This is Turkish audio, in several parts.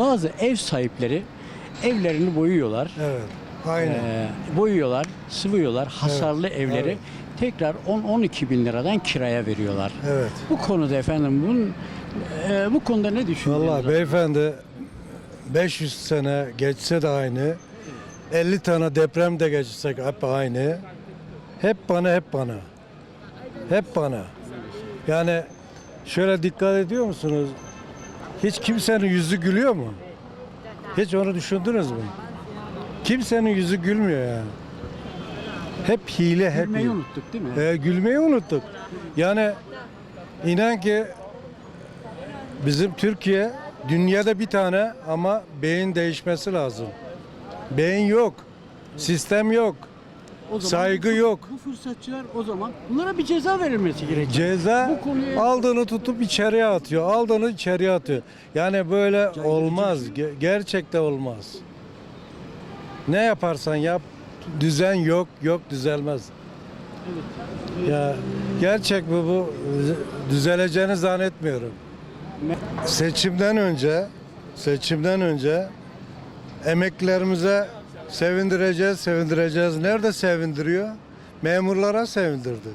Bazı ev sahipleri evlerini boyuyorlar. Evet. Aynen. Ee, boyuyorlar, sıvıyorlar hasarlı evleri evet. tekrar 10-12 bin liradan kiraya veriyorlar. evet. Bu konuda efendim bunun e, bu konuda ne düşünüyorsunuz? Vallahi beyefendi 500 sene geçse de aynı. 50 tane deprem de geçsek hep aynı. Hep bana hep bana. Hep bana. Yani şöyle dikkat ediyor musunuz? Hiç kimsenin yüzü gülüyor mu? Hiç onu düşündünüz mü? Kimsenin yüzü gülmüyor yani. Hep hile, hep Gülmeyi hile. unuttuk değil mi? E, gülmeyi unuttuk. Yani inan ki bizim Türkiye dünyada bir tane ama beyin değişmesi lazım. Beyin yok. Sistem yok. O zaman saygı bu- yok. Bu fırsatçılar o zaman bunlara bir ceza verilmesi gerekiyor. Ceza Bu konuya- aldığını tutup içeriye atıyor. Aldığını içeriye atıyor. Yani böyle olmaz. Ge- gerçekten olmaz. Ne yaparsan yap düzen yok, yok düzelmez. Ya gerçek bu bu düzeleceğini zannetmiyorum. Seçimden önce seçimden önce emeklilerimize sevindireceğiz, sevindireceğiz. Nerede sevindiriyor? Memurlara sevindirdi.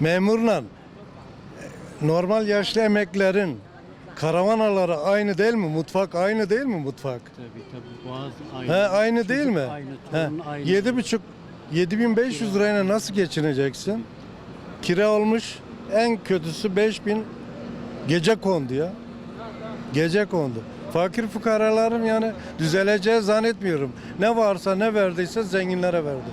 Memurla normal yaşlı emeklerin karavanaları aynı değil mi? Mutfak aynı değil mi mutfak? Tabii tabii boğaz aynı. He, aynı çocuk değil mi? Aynı, He, torun aynı. yedi buçuk, 7500 lirayla nasıl geçineceksin? Kira olmuş en kötüsü 5000 gece kondu ya. Gece kondu. Fakir fukaraların yani düzeleceği zannetmiyorum. Ne varsa ne verdiyse zenginlere verdi.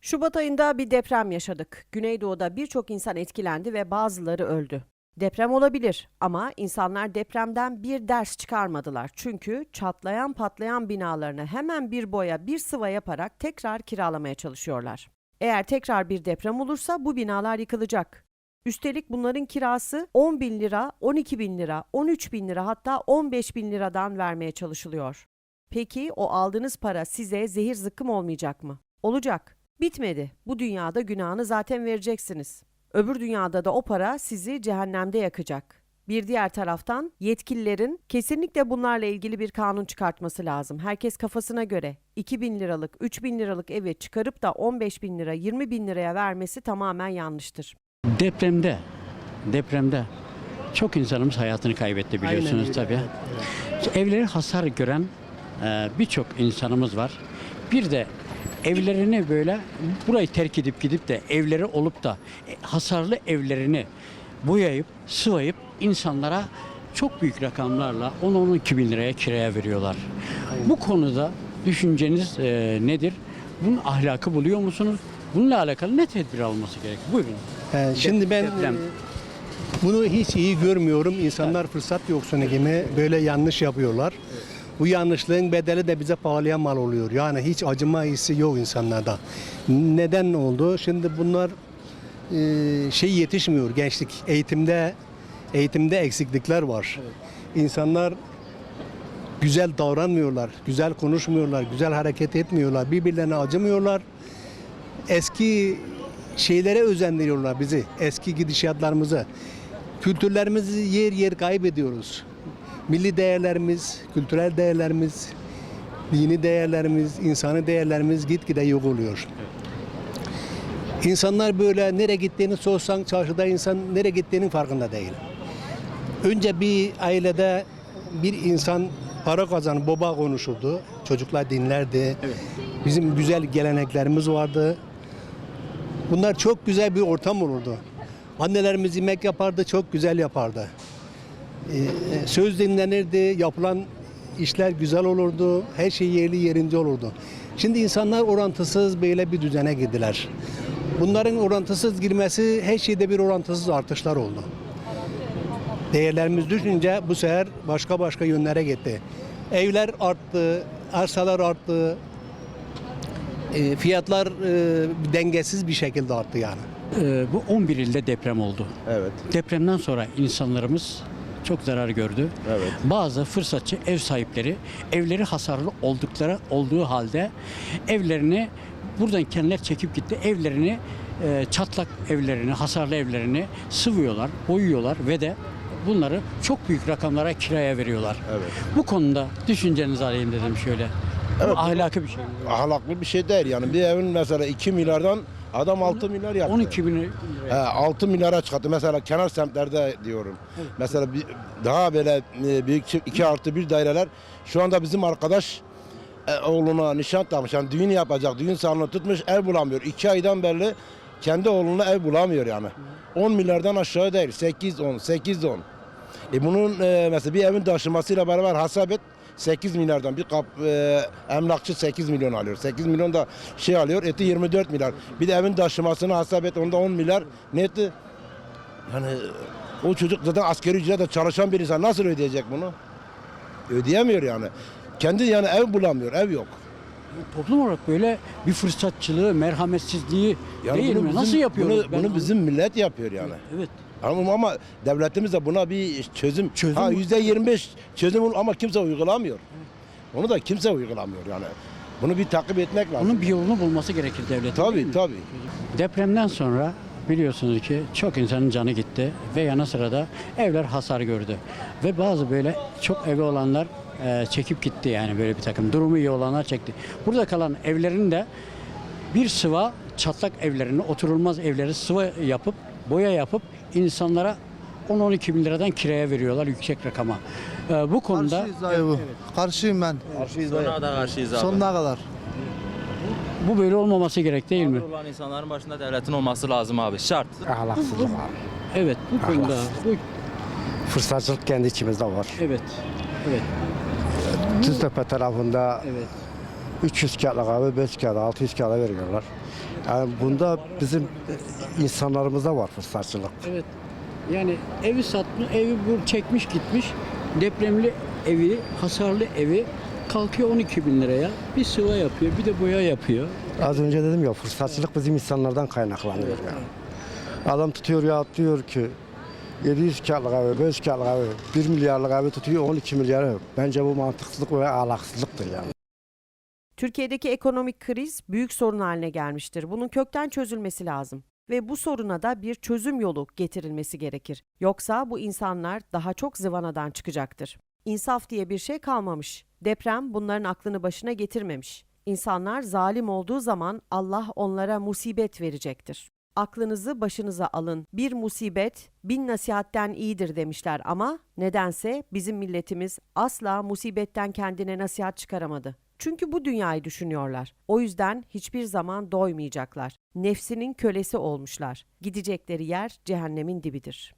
Şubat ayında bir deprem yaşadık. Güneydoğu'da birçok insan etkilendi ve bazıları öldü. Deprem olabilir ama insanlar depremden bir ders çıkarmadılar. Çünkü çatlayan patlayan binalarını hemen bir boya bir sıva yaparak tekrar kiralamaya çalışıyorlar. Eğer tekrar bir deprem olursa bu binalar yıkılacak. Üstelik bunların kirası 10 bin lira, 12 bin lira, 13 bin lira hatta 15 bin liradan vermeye çalışılıyor. Peki o aldığınız para size zehir zıkkım olmayacak mı? Olacak. Bitmedi. Bu dünyada günahını zaten vereceksiniz. Öbür dünyada da o para sizi cehennemde yakacak. Bir diğer taraftan yetkililerin kesinlikle bunlarla ilgili bir kanun çıkartması lazım. Herkes kafasına göre 2 bin liralık, 3 bin liralık evi çıkarıp da 15 bin lira, 20 bin liraya vermesi tamamen yanlıştır. Depremde, depremde çok insanımız hayatını kaybetti biliyorsunuz tabii. Evleri hasar gören e, birçok insanımız var. Bir de evlerini böyle burayı terk edip gidip de evleri olup da e, hasarlı evlerini boyayıp sıvayıp insanlara çok büyük rakamlarla 10-12 bin liraya kiraya veriyorlar. Bu konuda düşünceniz e, nedir? Bunun ahlakı buluyor musunuz? Bununla alakalı ne tedbir alması gerek? Buyurun. Ee, şimdi ben Deprem. e, bunu hiç iyi görmüyorum. İnsanlar fırsat yoksunu gibi böyle yanlış yapıyorlar. Bu yanlışlığın bedeli de bize pahalıya mal oluyor. Yani hiç acıma hissi yok insanlarda. Neden oldu? Şimdi bunlar e, şey yetişmiyor gençlik. Eğitimde eğitimde eksiklikler var. İnsanlar güzel davranmıyorlar, güzel konuşmuyorlar, güzel hareket etmiyorlar, birbirlerine acımıyorlar. Eski şeylere özendiriyorlar bizi, eski gidişatlarımızı. Kültürlerimizi yer yer kaybediyoruz. Milli değerlerimiz, kültürel değerlerimiz, dini değerlerimiz, insani değerlerimiz gitgide yok oluyor. İnsanlar böyle nereye gittiğini sorsan çarşıda insan nereye gittiğinin farkında değil. Önce bir ailede bir insan para kazanıp baba konuşurdu. Çocuklar dinlerdi. Bizim güzel geleneklerimiz vardı. Bunlar çok güzel bir ortam olurdu. Annelerimiz yemek yapardı, çok güzel yapardı. Ee, söz dinlenirdi, yapılan işler güzel olurdu, her şey yerli yerinde olurdu. Şimdi insanlar orantısız böyle bir düzene girdiler. Bunların orantısız girmesi her şeyde bir orantısız artışlar oldu. Değerlerimiz düşünce bu sefer başka başka yönlere gitti. Evler arttı, arsalar arttı, e, fiyatlar e, dengesiz bir şekilde arttı yani. Ee, bu 11 ilde deprem oldu. Evet. Depremden sonra insanlarımız çok zarar gördü. Evet. Bazı fırsatçı ev sahipleri evleri hasarlı oldukları olduğu halde evlerini buradan kendiler çekip gitti. Evlerini e, çatlak evlerini, hasarlı evlerini sıvıyorlar, boyuyorlar ve de bunları çok büyük rakamlara kiraya veriyorlar. Evet. Bu konuda düşüncenizi alayım dedim şöyle. Evet. ahlaki bir şey. mi? Ahlaklı bir şey değil yani. Bir evin mesela 2 milyardan adam 6 milyar yaptı. 12 bin He, 6 milyara çıkarttı. Mesela kenar semtlerde diyorum. Mesela bir, daha böyle e, büyük 2 artı bir daireler. Şu anda bizim arkadaş e, oğluna nişan takmış. Yani düğün yapacak. Düğün salonu tutmuş ev bulamıyor. 2 aydan beri kendi oğluna ev bulamıyor yani. 10 milyardan aşağı değil. 8-10, 8-10. E bunun e, mesela bir evin taşımasıyla beraber hesap et 8 milyardan bir kap e, emlakçı 8 milyon alıyor. 8 milyon da şey alıyor. Eti 24 milyar. Bir de evin taşımasını hesap et onda 10 milyar. Ne etti? Yani o çocuk zaten askeri ücretle çalışan bir insan nasıl ödeyecek bunu? Ödeyemiyor yani. Kendi yani ev bulamıyor, ev yok. Toplum olarak böyle bir fırsatçılığı, merhametsizliği Yani değil bunu mi? bizim- Nasıl yapıyoruz? Bunu, bunu bizim millet yapıyor yani. Evet. Ama, ama devletimiz de buna bir çözüm, Çözüm- ha yüzde 25 çözüm ama kimse uygulamıyor. Onu da kimse uygulamıyor yani. Bunu bir takip etmek lazım. Bunun bir yolunu bulması gerekir devletin. Tabii tabii. Depremden sonra biliyorsunuz ki çok insanın canı gitti ve yanı sıra da evler hasar gördü. Ve bazı böyle çok evi olanlar e, çekip gitti yani böyle bir takım. Durumu iyi olanlar çekti. Burada kalan evlerin de bir sıva çatlak evlerini, oturulmaz evleri sıva yapıp, boya yapıp insanlara 10-12 bin liradan kiraya veriyorlar yüksek rakama. E, bu konuda Karşıyız dayı bu. Karşıyım ben. Sonuna kadar karşıyız abi. Sonuna kadar. Bu böyle olmaması gerek değil mi? Mağdur olan insanların başında devletin olması lazım abi. Şart. Ahlaksızlık var. Evet bu konuda. Bu, Fırsatçılık kendi içimizde var. evet. Evet. Tuztepe tarafında Evet. 300 kağıtlık abi 5 kağıt 600 kağıda veriyorlar. Yani bunda bizim insanlarımızda var fırsatçılık. Evet. Yani evi satmış, evi bu çekmiş gitmiş. Depremli evi, hasarlı evi kalkıyor 12 bin liraya. Bir sıva yapıyor, bir de boya yapıyor. Az önce dedim ya fırsatçılık bizim insanlardan kaynaklanıyor yani. Adam tutuyor ya diyor ki 700 kağıtlık abi, 5 kağıtlık abi, 1 milyarlık abi tutuyor 12 milyarı. Bence bu mantıksızlık ve ahlaksızlıktır yani. Türkiye'deki ekonomik kriz büyük sorun haline gelmiştir. Bunun kökten çözülmesi lazım ve bu soruna da bir çözüm yolu getirilmesi gerekir. Yoksa bu insanlar daha çok zıvanadan çıkacaktır. İnsaf diye bir şey kalmamış. Deprem bunların aklını başına getirmemiş. İnsanlar zalim olduğu zaman Allah onlara musibet verecektir. Aklınızı başınıza alın. Bir musibet bin nasihatten iyidir demişler ama nedense bizim milletimiz asla musibetten kendine nasihat çıkaramadı. Çünkü bu dünyayı düşünüyorlar. O yüzden hiçbir zaman doymayacaklar. Nefsinin kölesi olmuşlar. Gidecekleri yer cehennemin dibidir.